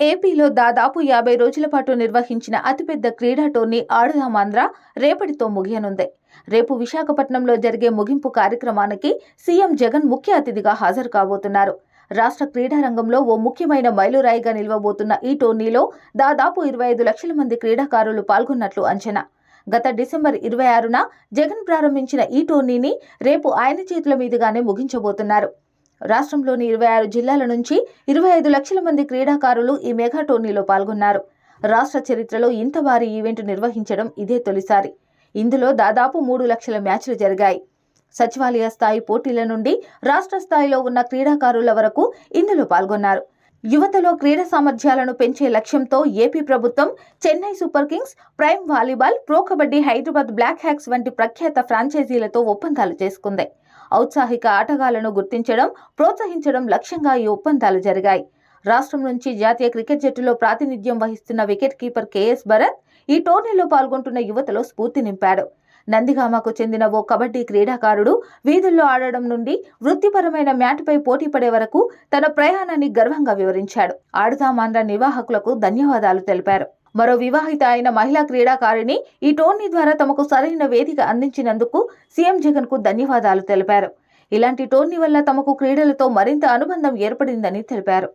ఏపీలో దాదాపు యాభై రోజుల పాటు నిర్వహించిన అతిపెద్ద క్రీడా టోర్నీ ఆడుదామాంధ్ర రేపటితో ముగియనుంది. రేపు విశాఖపట్నంలో జరిగే ముగింపు కార్యక్రమానికి సీఎం జగన్ ముఖ్య అతిథిగా హాజరు కాబోతున్నారు. రాష్ట్ర క్రీడా రంగంలో ఓ ముఖ్యమైన మైలురాయిగా నిలవబోతున్న ఈ టోర్నీలో దాదాపు ఇరవై ఐదు లక్షల మంది క్రీడాకారులు పాల్గొన్నట్లు అంచనా. గత డిసెంబర్ ఇరవై ఆరున జగన్ ప్రారంభించిన ఈ టోర్నీని రేపు ఆయన చేతుల మీదుగానే ముగించబోతున్నారు. రాష్ట్రంలోని ఇరవై ఆరు జిల్లాల నుంచి ఇరవై ఐదు లక్షల మంది క్రీడాకారులు ఈ మెగా టోర్నీలో పాల్గొన్నారు. రాష్ట్ర చరిత్రలో ఇంత భారీ ఈవెంట్ నిర్వహించడం ఇదే తొలిసారి. ఇందులో దాదాపు మూడు లక్షల మ్యాచ్లు జరిగాయి. సచివాలయ స్థాయి పోటీల నుండి రాష్ట్ర స్థాయిలో ఉన్న క్రీడాకారుల వరకు ఇందులో పాల్గొన్నారు. యువతలో క్రీడా సామర్థ్యాలను పెంచే లక్ష్యంతో ఏపీ ప్రభుత్వం Chennai super kings prime volleyball pro kabaddi Hyderabad black hawks వంటి ప్రఖ్యాత ఫ్రాంచైజీలతో ఒప్పందాలు చేసుకుంది. ఔత్సాహిక ఆటగాళ్ళను గుర్తించడం ప్రోత్సహించడం లక్ష్యంగా ఈ ఒప్పందాలు జరిగాయి. రాష్ట్రం నుంచి జాతీయ క్రికెట్ జట్టులో ప్రాతినిధ్యం వహిస్తున్న వికెట్ కీపర్ కేఎస్ భరత్ ఈ టోర్నీలో పాల్గొంటున్న యువతలో స్ఫూర్తి నింపాడు. నందిగామకు చెందిన ఓ కబడ్డీ క్రీడాకారుడు వీధుల్లో ఆడడం నుండి వృత్తిపరమైన మ్యాట్పై పోటీ పడే వరకు తన ప్రయాణాన్ని గర్వంగా వివరించాడు. ఆడుదామాంధ్ర నిర్వాహకులకు ధన్యవాదాలు తెలిపారు. మరో వివాహిత అయిన మహిళా క్రీడాకారిణి ఈ టోర్నీ ద్వారా తమకు సరైన వేదిక అందించినందుకు సీఎం జగన్కు ధన్యవాదాలు తెలిపారు. ఇలాంటి టోర్నీ వల్ల తమకు క్రీడలతో మరింత అనుబంధం ఏర్పడిందని తెలిపారు.